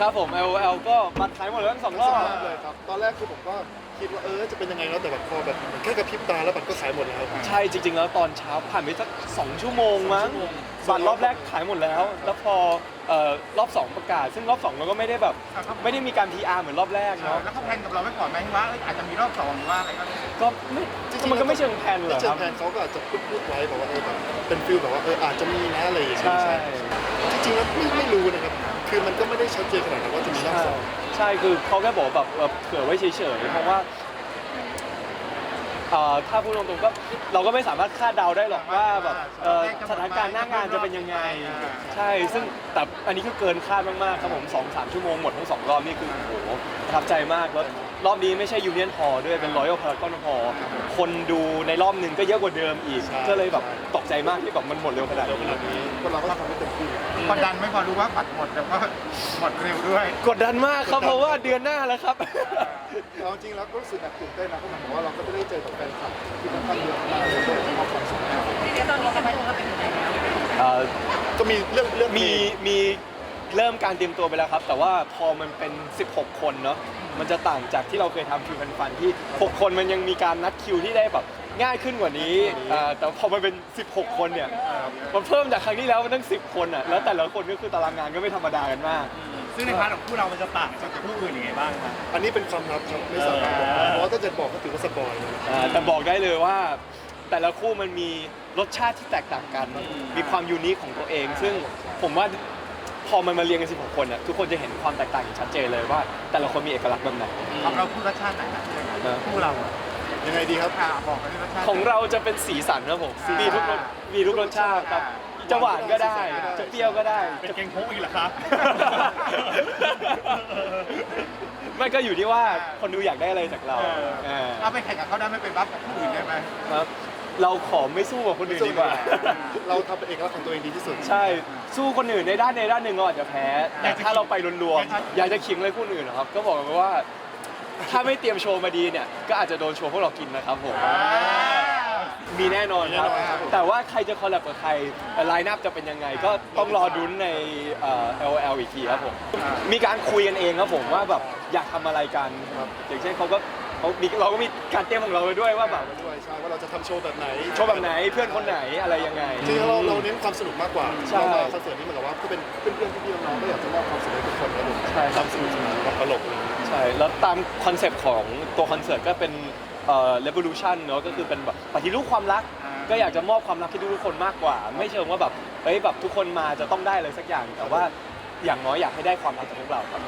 ครับผม LOL ก็บัตรขายหมดแล้วทั้งสองรสอบภาพเลยครับ ตอนแรกคือผมก็คิดว่าเออจะเป็นยังไงแล้วแต่แบบพอแบบเหมือนแค่กระพริบตาแล้วบัตรก็ขายหมดแล้ว ใช่จริง ๆ แล้วตอนเช้าผ่านไปสักสองชั่วโมงมั้งบัตรรอบแรกขายหมดแล้ว แล้วพอเอ่อรอบ2ประกาศ ซึ่งรอบ2เราก็ไม่ได้แบบไม่ได้มีการ PR เหมือนรอบแรกเนาะแล้วเขาแพลนกับเราไว้ก่อนไหมว่าเอ้ยอาจจะมีรอบสองหรือว่าอะไรก็ได้ก็ไม่มันก็ไม่เชิงแพลนเหรที่อเชิคงรับแพนเขาก็อาจจะพูดพูดไว้บอกว่าเออแบบเป็นฟิลแบบว่าเอออาจจะมีนะอะไรอย่างเงี้ยใช่ จริงๆแล้วไม่ไม่รู้นะครับ คือมันก็ไม่ได้ชัดเจนขนาดนั้นว่าจะมีรอบสอง ใช่คือเขาแค่บอกแบบเออเผื่อไว้เฉยๆเพราะว่า เอ่อถ้าพูดตรงๆก็เราก็ไม่สามารถคาดเดาได้หรอกว่าแบบเอ่อสถานการณ์หน้างานจะเป็นยังไง ใช่ ซึ่งแต่อันนี้คือเกินคาดมากๆครับผมสองสามชั่วโมงหมดทั้งสองรอบนี่คือโอ้โหประทับใจมากแล้วรอบนี้ไม่ใช่ยูเนียนฮอลด้วยเป็นรอยัลพารากอนฮอลคนดูในรอบหนึ่งก็เยอะกว่าเดิมอีก ก็เลยแบบตกใจมากที่แบบมันหมดเร็วขนาดเดี๋ยวขนี้นาดนี้พวกเราก็ทำให้เต็มที่กดดันไหม่พอรู้ว่าบัตรหมดแต่ว่าหมดเร็วด้วย กดดันมากครับเพราะว่าเดือนหน้าแล้วครับเอาจริงแล้วก็รู้สึกแบบตื่นเต้นนะเพราะหมายความว่าเราก็จะได้เจอกับแฟนคลับที่ค่อนข้างเยอะมากเลยก็จะมอบความสุขให้ทีนี้ตอนนี้จะไปดูว่าเป็นยังไงแล้วเอ่อก็มีเรื่องเรื่องมีมีเริ่มการเตรียมตัวไปแล้วครับ แต่ว่าพอมันเป็น 16 คนเนาะมันจะต่างจากที่เราเคยทำคิวฟันๆที่ 6 คนมันยังมีการนัดคิวที่ได้แบบง่ายขึ้นกว่านี้อ่าแต่พอมันเป็น 16 คนเนี่ยมันเพิ่มจากครั้งที่แล้วมันตั้ง 10 คนอะแล้วแต่ละคนก็คือตารางงานก็ไม่ธรรมดากันมาก ซึ่งในพาร์ทของคู่เรามันจะต่างจากคู่อื่นยังไงบ้างครับ อันนี้เป็นความลับครับไม่สามารถบอกได้เพราะว่าถ้าจะบอกก็ถือว่าสปอยล์อ่าแต่บอกได้เลยว่า แต่ละคู่มันมีรสชาติที่แตกต่างกันมีความยูนิคของตัวเอง ซึ่งผมว่าพอมันมาเรียงกัน16คนอะทุกคนจะเห็นความแตกต่างอย่างชัดเจนเลยว่า แต่ละคนมีเอกลักษณ์แบบไหนของเราพูดรสชาติไหนนะเออ คู่เรายังไงดีครับ อ่าบอกกันที่รสชาติ ของเราจะเป็นสีสันครับผมอ่ามีมีทุกรสมีทุกรสชาติครับ จะหวานก็ได้ จะเปรี้ยวก็ได้ เป็นจะเกงโค้งอีกเหรอครับไม่ก็อยู่ที่ว่าคนดูอยากได้อะไรจากเราเออ เออเอาไปแข่งกับเขาได้ไม่เป็นบัฟกับคู่อื่นได้ไหมครับ เราขอไม่สู้กับคนอื่นดีกว่า เราทำเป็นเอกลักษณ์ของตัวเองดีที่สุด ใช่ สู้คนอื่นในด้านในด้านหนึ่งเราอาจจะแพ้ แต่ถ้าเราไปรวมๆ อยากจะขิงเลยคนอื่นนะครับ ก็บอกกันว่า ถ้าไม่เตรียมโชว์มาดีเนี่ย ก็อาจจะโดนโชว์พวกเรากินนะครับผม มีแน่นอนครับ มีแน่นอนครับผมแต่ว่าใครจะคอลแลบกับใครไลน์นับจะเป็นยังไง ก็ต้องรอดุนในเอ่อ LOL อีกทีครับผม มีการคุยกันเองครับผมว่าแบบอยากทำอะไรกันครับอย่างเช่นเขาก็เขามีเราก็มีการเตรียมของเราไปด้วยว่าแบบด้วยใช่ว่าเราจะทำโชว์แบบไหนโชว์แบบไหนเพื่อนคนไหนอะไรยังไง จริงๆเราเราเน้นความสนุกมากกว่าใช่เรามาคอนเสิร์ตนี้เหมือนกับว่าก็เป็นเพื่อนๆพี่ๆน้องๆก็อยากจะมอบความสุขให้ทุกคนครับผมใช่ครับความสนุกสนานความตลกอะไรอย่างเงี้ย ใช่ แล้วตามคอนเซปต์ของตัวคอนเสิร์ตก็เป็น เอ่อ revolution เนอะก็คือเป็นแบบปฏิรูปความรักก็อยากจะมอบความรักให้ทุกคนมากกว่า ไม่เชิงว่าแบบเฮ้ยแบบทุกคนมาจะต้องได้อะไรสักอย่าง แต่ว่าอย่างน้อยอยากให้ได้ความรักจากพวกเราครับ